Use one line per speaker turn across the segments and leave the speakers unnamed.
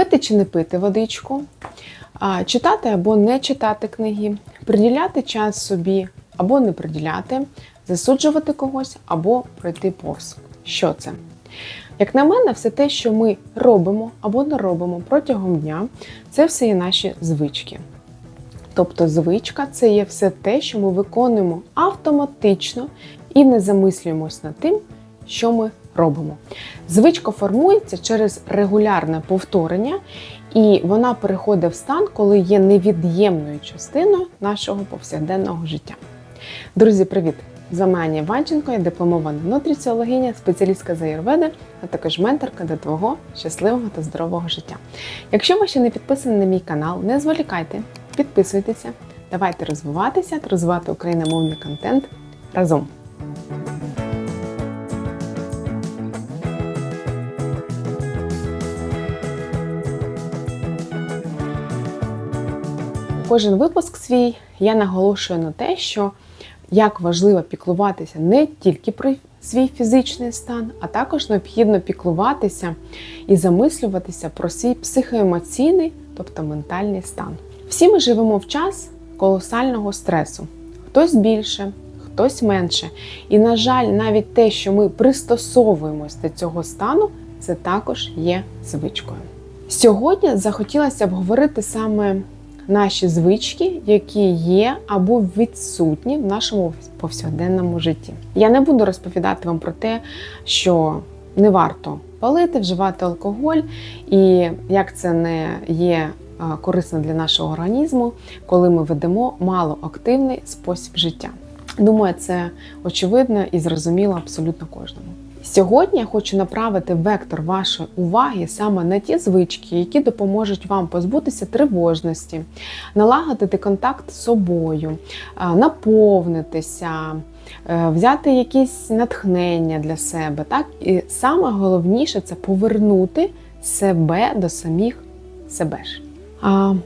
Пити чи не пити водичку, читати або не читати книги, приділяти час собі або не приділяти, засуджувати когось або пройти повз. Що це? Як на мене, все те, що ми робимо або не робимо протягом дня, це все є наші звички. Тобто звичка це є все те, що ми виконуємо автоматично і не замислюємось над тим, що ми робимо. Звичка формується через регулярне повторення, і вона переходить в стан, коли є невід'ємною частиною нашого повсякденного життя. Друзі, привіт! З вами Аня Іванченко, я дипломована нутриціологиня, спеціалістка з аюрведи, а також менторка до твого щасливого та здорового життя. Якщо ви ще не підписані на мій канал, не зволікайте, підписуйтеся, давайте розвиватися та розвивати україномовний контент разом. Кожен випуск свій я наголошую на те, що як важливо піклуватися не тільки про свій фізичний стан, а також необхідно піклуватися і замислюватися про свій психоемоційний, тобто ментальний стан. Всі ми живемо в час колосального стресу. Хтось більше, хтось менше. І, на жаль, навіть те, що ми пристосовуємось до цього стану, це також є звичкою. Сьогодні захотілося б говорити саме наші звички, які є або відсутні в нашому повсякденному житті. Я не буду розповідати вам про те, що не варто палити, вживати алкоголь, і як це не є корисно для нашого організму, коли ми ведемо малоактивний спосіб життя. Думаю, це очевидно і зрозуміло абсолютно кожному. Сьогодні я хочу направити вектор вашої уваги саме на ті звички, які допоможуть вам позбутися тривожності, налагодити контакт з собою, наповнитися, е, взяти якісь натхнення для себе. Так? І саме головніше це повернути себе до самих себе ж.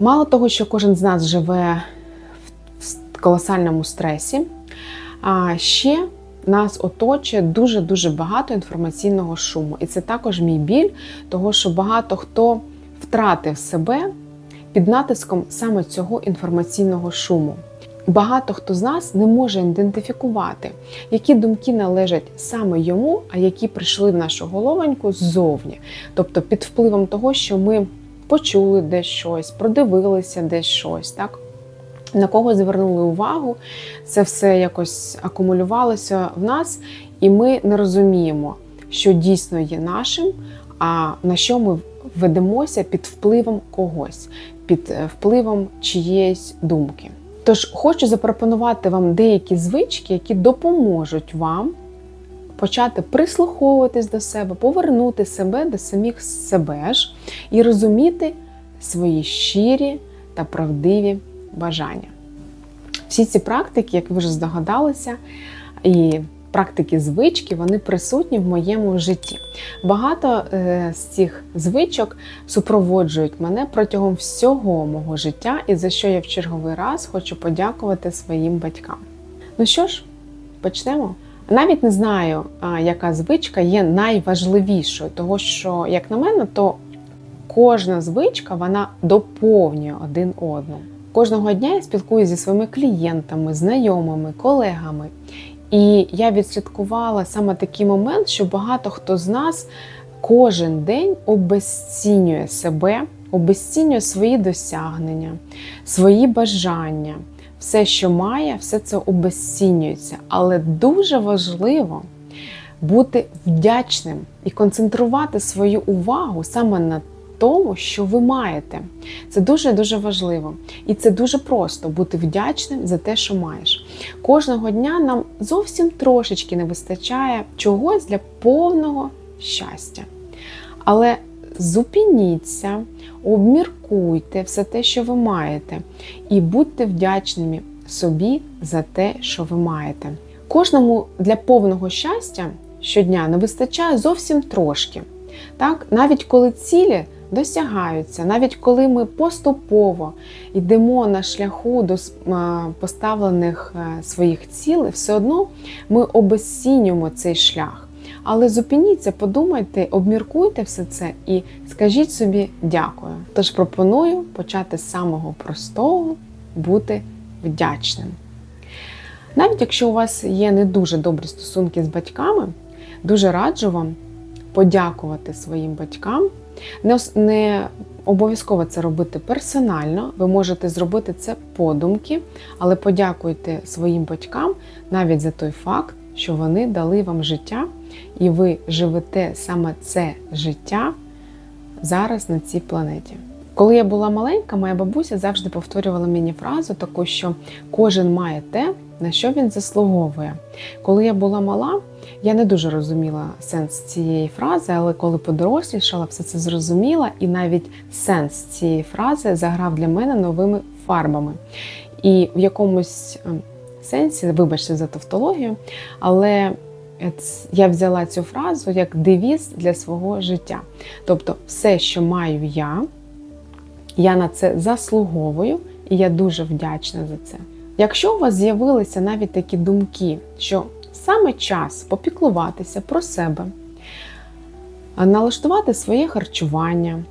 Мало того, що кожен з нас живе в колосальному стресі, а ще нас оточує дуже-дуже багато інформаційного шуму. І це також мій біль, того що багато хто втратив себе під натиском саме цього інформаційного шуму. Багато хто з нас не може ідентифікувати, які думки належать саме йому, а які прийшли в нашу головоньку ззовні. Тобто під впливом того, що ми почули десь щось, продивилися десь щось. так? На кого звернули увагу, це все якось акумулювалося в нас, і ми не розуміємо, що дійсно є нашим, а на що ми ведемося під впливом когось, під е, впливом чиєїсь думки. Тож хочу запропонувати вам деякі звички, які допоможуть вам почати прислуховуватись до себе, повернути себе до самих себе ж і розуміти свої щирі та правдиві бажання. Всі ці практики, як ви вже здогадалися, і практики звички, вони присутні в моєму житті. Багато е, з цих звичок супроводжують мене протягом всього мого життя, і за що я в черговий раз хочу подякувати своїм батькам. Ну що ж, почнемо. Навіть не знаю, яка звичка є найважливішою, того що, як на мене, то кожна звичка вона доповнює один одну. Кожного дня я спілкуюся зі своїми клієнтами, знайомими, колегами. І я відслідкувала саме такий момент, що багато хто з нас кожен день обезцінює себе, обезцінює свої досягнення, свої бажання. Все, що має, все це обезцінюється. Але дуже важливо бути вдячним і концентрувати свою увагу саме на тому, що ви маєте. Це дуже-дуже важливо. І це дуже просто бути вдячним за те, що маєш. Кожного дня нам зовсім трошечки не вистачає чогось для повного щастя. Але зупиніться, обміркуйте все те, що ви маєте, і будьте вдячними собі за те, що ви маєте. Кожному для повного щастя щодня не вистачає зовсім трошки. Так, Навіть коли цілі досягаються, навіть коли ми поступово йдемо на шляху до поставлених е, своїх цілей, все одно ми обесцінюємо цей шлях. Але зупиніться, подумайте, обміркуйте все це і скажіть собі дякую. Тож пропоную почати з самого простого бути вдячним. Навіть якщо у вас є не дуже добрі стосунки з батьками, дуже раджу вам подякувати своїм батькам. Не, не обов'язково це робити персонально, ви можете зробити це подумки, але подякуйте своїм батькам навіть за той факт, що вони дали вам життя, і ви живете саме це життя зараз на цій планеті. Коли я була маленька, моя бабуся завжди повторювала мені фразу таку, що кожен має те, на що він заслуговує. Коли я була мала, я не дуже розуміла сенс цієї фрази, але коли подорослішала, все це зрозуміла, і навіть сенс цієї фрази заграв для мене новими фарбами. І в якомусь ем, сенсі, вибачте за тавтологію, але я взяла цю фразу як девіз для свого життя. Тобто, все, що маю я, я на це заслуговую, і я дуже вдячна за це. Якщо у вас з'явилися навіть такі думки, що саме час попіклуватися про себе, налаштувати своє харчування,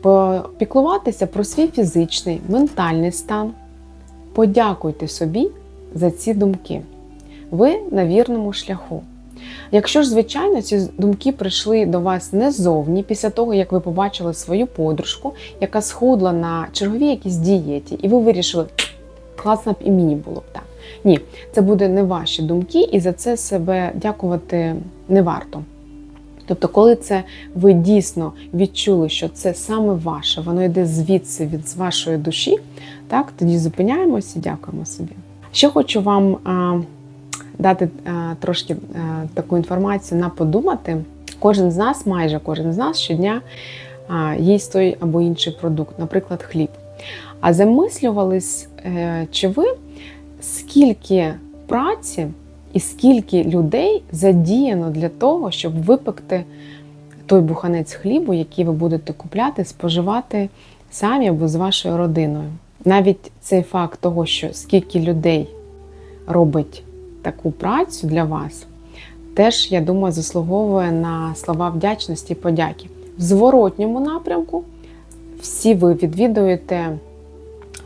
попіклуватися про свій фізичний, ментальний стан, подякуйте собі за ці думки. Ви на вірному шляху. Якщо ж, звичайно, ці думки прийшли до вас не ззовні, після того, як ви побачили свою подружку, яка схудла на черговій якійсь дієті, і ви вирішили, класно б і мені було б так. Ні, це буде не ваші думки, і за це себе дякувати не варто. Тобто, коли це ви дійсно відчули, що це саме ваше, воно йде звідси від вашої душі, так, тоді зупиняємося і дякуємо собі. Ще хочу вам а, дати а, трошки а, таку інформацію на подумати. Кожен з нас, майже кожен з нас щодня а, їсть той або інший продукт, наприклад, хліб. А замислювались, е, чи ви скільки праці і скільки людей задіяно для того, щоб випекти той буханець хлібу, який ви будете купляти, споживати самі або з вашою родиною. Навіть цей факт того, що скільки людей робить таку працю для вас, теж, я думаю, заслуговує на слова вдячності і подяки. В зворотньому напрямку всі ви відвідуєте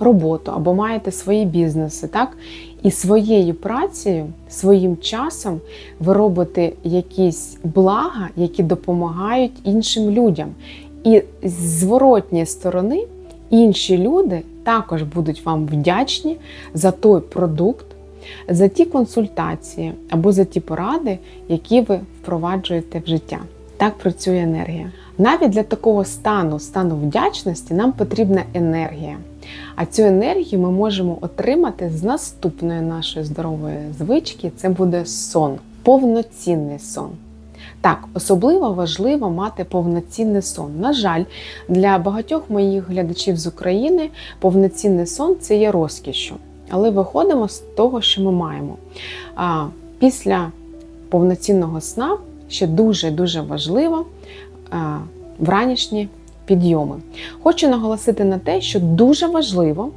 роботу або маєте свої бізнеси, так? І своєю працею, своїм часом ви робите якісь блага, які допомагають іншим людям. І з зворотньої сторони інші люди також будуть вам вдячні за той продукт, за ті консультації або за ті поради, які ви впроваджуєте в життя. Так працює енергія. Навіть для такого стану, стану вдячності, нам потрібна енергія. А цю енергію ми можемо отримати з наступної нашої здорової звички. Це буде сон, повноцінний сон. Так, особливо важливо мати повноцінний сон. На жаль, для багатьох моїх глядачів з України повноцінний сон це є розкішшю. Але виходимо з того, що ми маємо. А, Після повноцінного сна ще дуже-дуже важливо а, вранішні підйоми. Хочу наголосити на те, що дуже важливо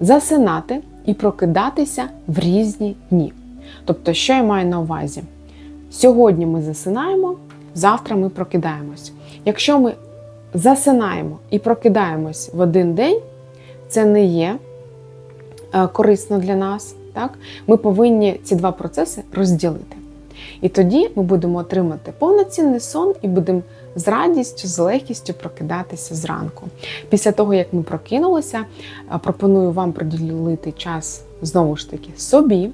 засинати і прокидатися в різні дні. Тобто, що я маю на увазі? Сьогодні ми засинаємо, завтра ми прокидаємось. Якщо ми засинаємо і прокидаємось в один день, це не є е, корисно для нас. Так? Ми повинні ці два процеси розділити. І тоді ми будемо отримати повноцінний сон і будемо з радістю, з легкістю прокидатися зранку. Після того, як ми прокинулися, е, пропоную вам приділити час знову ж таки собі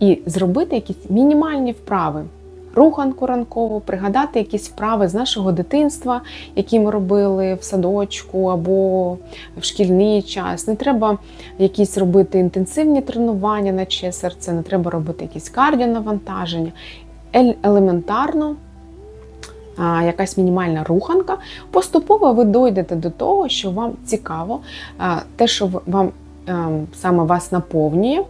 і зробити якісь мінімальні вправи. Руханку ранкову, пригадати якісь вправи з нашого дитинства, які ми робили в садочку або в шкільний час. Не треба якісь робити інтенсивні тренування на чиє серце, не треба робити якісь кардіонавантаження. Елементарно якась мінімальна руханка, поступово ви дойдете до того, що вам цікаво, те, що вам ем, саме вас наповнює,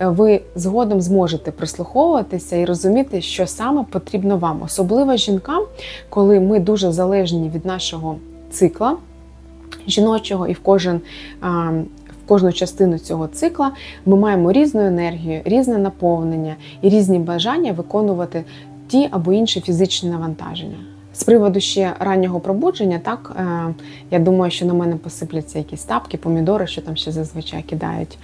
ви згодом зможете прислуховуватися і розуміти, що саме потрібно вам, особливо жінкам, коли ми дуже залежні від нашого цикла жіночого, і в кожен. Кожну частину цього цикла ми маємо різну енергію, різне наповнення і різні бажання виконувати ті або інші фізичні навантаження. З приводу ще раннього пробудження, так е, я думаю, що на мене посипляться якісь тапки, помідори, що там ще зазвичай кидають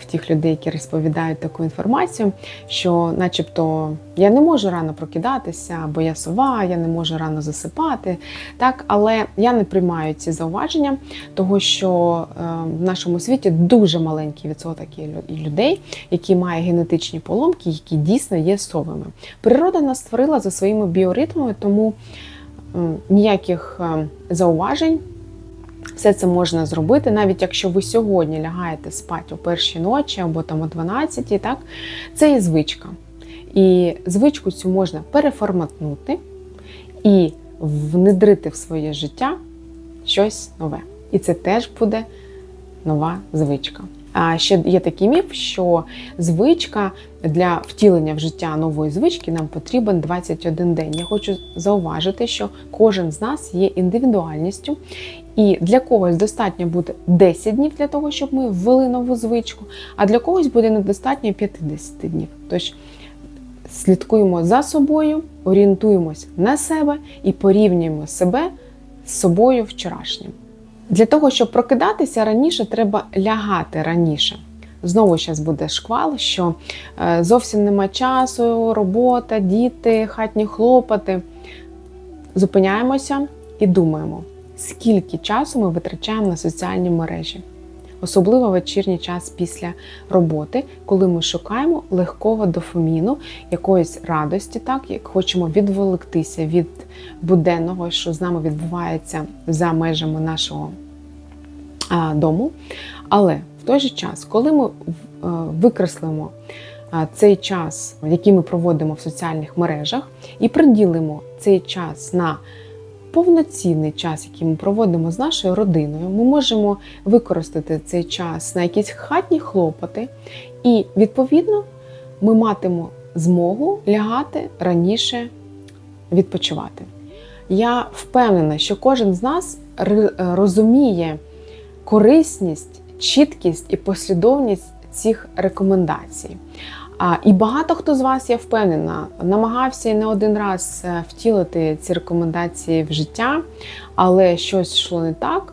в тих людей, які розповідають таку інформацію, що, начебто, я не можу рано прокидатися, бо я сова, я не можу рано засипати. Так, але я не приймаю ці зауваження, того що е, в нашому світі дуже маленький відсоток людей, які мають генетичні поломки, які дійсно є совими. Природа нас створила за своїми біоритмами, тому ніяких е, зауважень. Все це можна зробити, навіть якщо ви сьогодні лягаєте спати о першій ночі або там о 12, так це є звичка. І звичку цю можна переформатнути і внедрити в своє життя щось нове. І це теж буде нова звичка. А ще є такий міф, що звичка для втілення в життя нової звички нам потрібен 21 день. Я хочу зауважити, що кожен з нас є індивідуальністю, і для когось достатньо буде 10 днів для того, щоб ми ввели нову звичку, а для когось буде недостатньо 50 днів. Тож слідкуємо за собою, орієнтуємось на себе і порівнюємо себе з собою вчорашнім. Для того, щоб прокидатися раніше, треба лягати раніше. Знову зараз буде шквал, що е, зовсім нема часу, робота, діти, хатні хлопоти. Зупиняємося і думаємо, скільки часу ми витрачаємо на соціальні мережі, особливо вечірній час після роботи, коли ми шукаємо легкого дофаміну, якоїсь радості, так як хочемо відволіктися від буденного, що з нами відбувається за межами нашого дому. Але в той же час, коли ми е, викреслимо цей час, який ми проводимо в соціальних мережах, і приділимо цей час на повноцінний час, який ми проводимо з нашою родиною, ми можемо використати цей час на якісь хатні хлопоти, і відповідно ми матимемо змогу лягати раніше відпочивати. Я впевнена, що кожен з нас розуміє корисність, чіткість і послідовність цих рекомендацій. А, І багато хто з вас, я впевнена, намагався не один раз е, втілити ці рекомендації в життя, але щось йшло не так.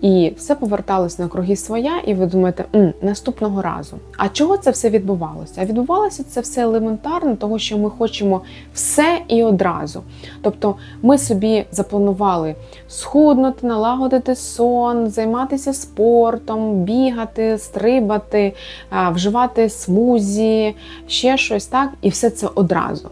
І все поверталось на круги своя, і ви думаєте, «М, наступного разу. А чого це все відбувалося? А відбувалося це все елементарно, того що ми хочемо все і одразу. Тобто ми собі запланували схуднути, налагодити сон, займатися спортом, бігати, стрибати, вживати смузі, ще щось так, і все це одразу.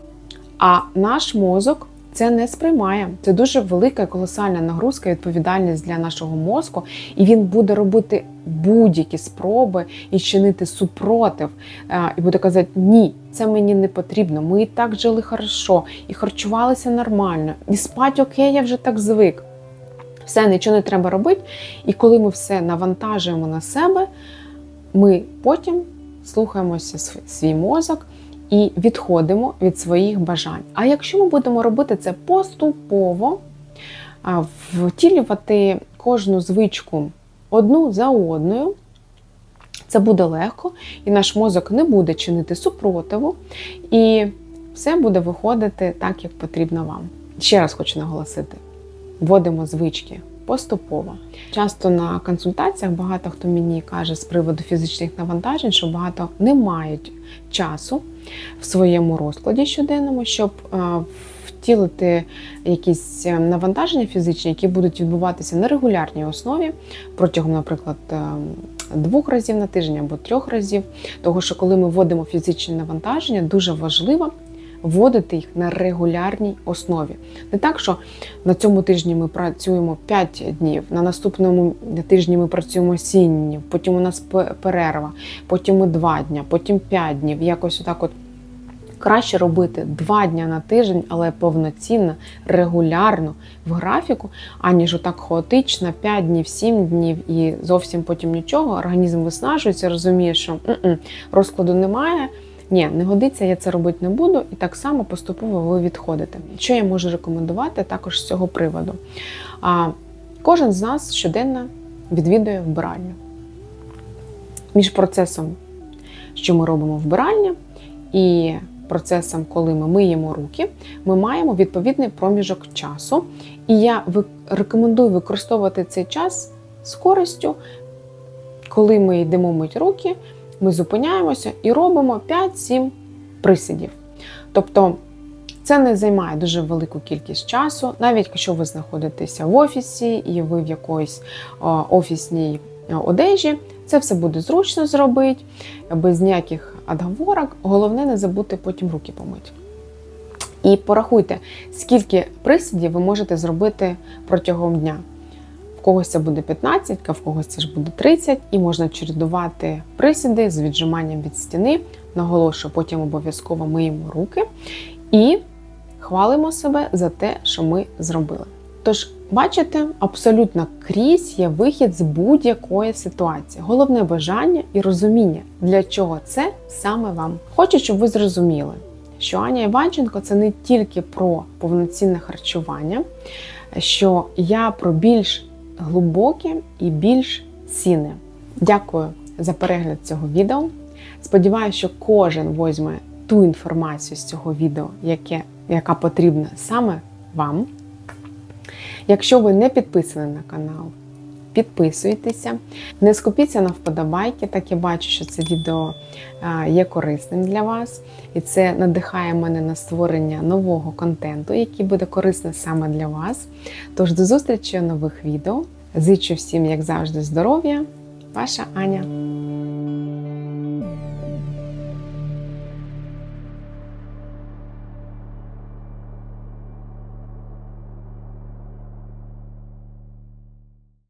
А наш мозок це не сприймає. Це дуже велика і колосальна нагрузка, і відповідальність для нашого мозку, і він буде робити будь-які спроби і чинити супротив, е, і буде казати: ні, це мені не потрібно. Ми і так жили хорошо, і харчувалися нормально, і спать окей, я вже так звик. Все, нічого не треба робити. І коли ми все навантажуємо на себе, ми потім слухаємося свій мозок і відходимо від своїх бажань. А якщо ми будемо робити це поступово, втілювати кожну звичку одну за одною, це буде легко, і наш мозок не буде чинити супротиву, і все буде виходити так, як потрібно вам. Ще раз хочу наголосити: вводимо звички поступово. Часто на консультаціях багато хто мені каже з приводу фізичних навантажень, що багато не мають часу в своєму розкладі щоденному, щоб е, втілити якісь е, навантаження фізичні, які будуть відбуватися на регулярній основі протягом, наприклад, е, двох разів на тиждень або трьох разів. Тому що коли ми вводимо фізичні навантаження, дуже важливо вводити їх на регулярній основі. Не так, що на цьому тижні ми працюємо 5 днів, на наступному тижні ми працюємо 7 днів, потім у нас перерва, потім ми 2 дня, потім 5 днів. Якось отак от краще робити 2 дня на тиждень, але повноцінно, регулярно в графіку, аніж отак хаотично 5 днів, 7 днів і зовсім потім нічого. Організм виснажується, розуміє, що «М-м, розкладу немає. Ні, не годиться, я це робити не буду, і так само поступово ви відходите. Що я можу рекомендувати також з цього приводу? А, кожен з нас щоденно відвідує вбиральню. Між процесом, що ми робимо вбирання, і процесом, коли ми миємо руки, ми маємо відповідний проміжок часу. І я рекомендую використовувати цей час з користю. Коли ми йдемо мити руки, ми зупиняємося і робимо 5-7 присідів. Тобто це не займає дуже велику кількість часу, навіть якщо ви знаходитеся в офісі і ви в якоїсь офісній одежі, це все буде зручно зробити, без ніяких отговорок. Головне не забути потім руки помити. І порахуйте, скільки присідів ви можете зробити протягом дня. Когось це буде 15, а в когось це ж буде 30, і можна чередувати присіди з віджиманням від стіни. Наголошую, потім обов'язково миємо руки і хвалимо себе за те, що ми зробили. Тож, бачите, абсолютно крізь є вихід з будь-якої ситуації. Головне бажання і розуміння, для чого це саме вам. Хочу, щоб ви зрозуміли, що Аня Іванченко це не тільки про повноцінне харчування, що я про більш глибоке і більш цінне. Дякую за перегляд цього відео. Сподіваюся, що кожен возьме ту інформацію з цього відео, яке, яка потрібна саме вам. Якщо ви не підписані на канал, підписуйтеся, не скупіться на вподобайки, так я бачу, що це відео є корисним для вас, і це надихає мене на створення нового контенту, який буде корисний саме для вас. Тож до зустрічі у нових відео. Зичу всім, як завжди, здоров'я, ваша Аня.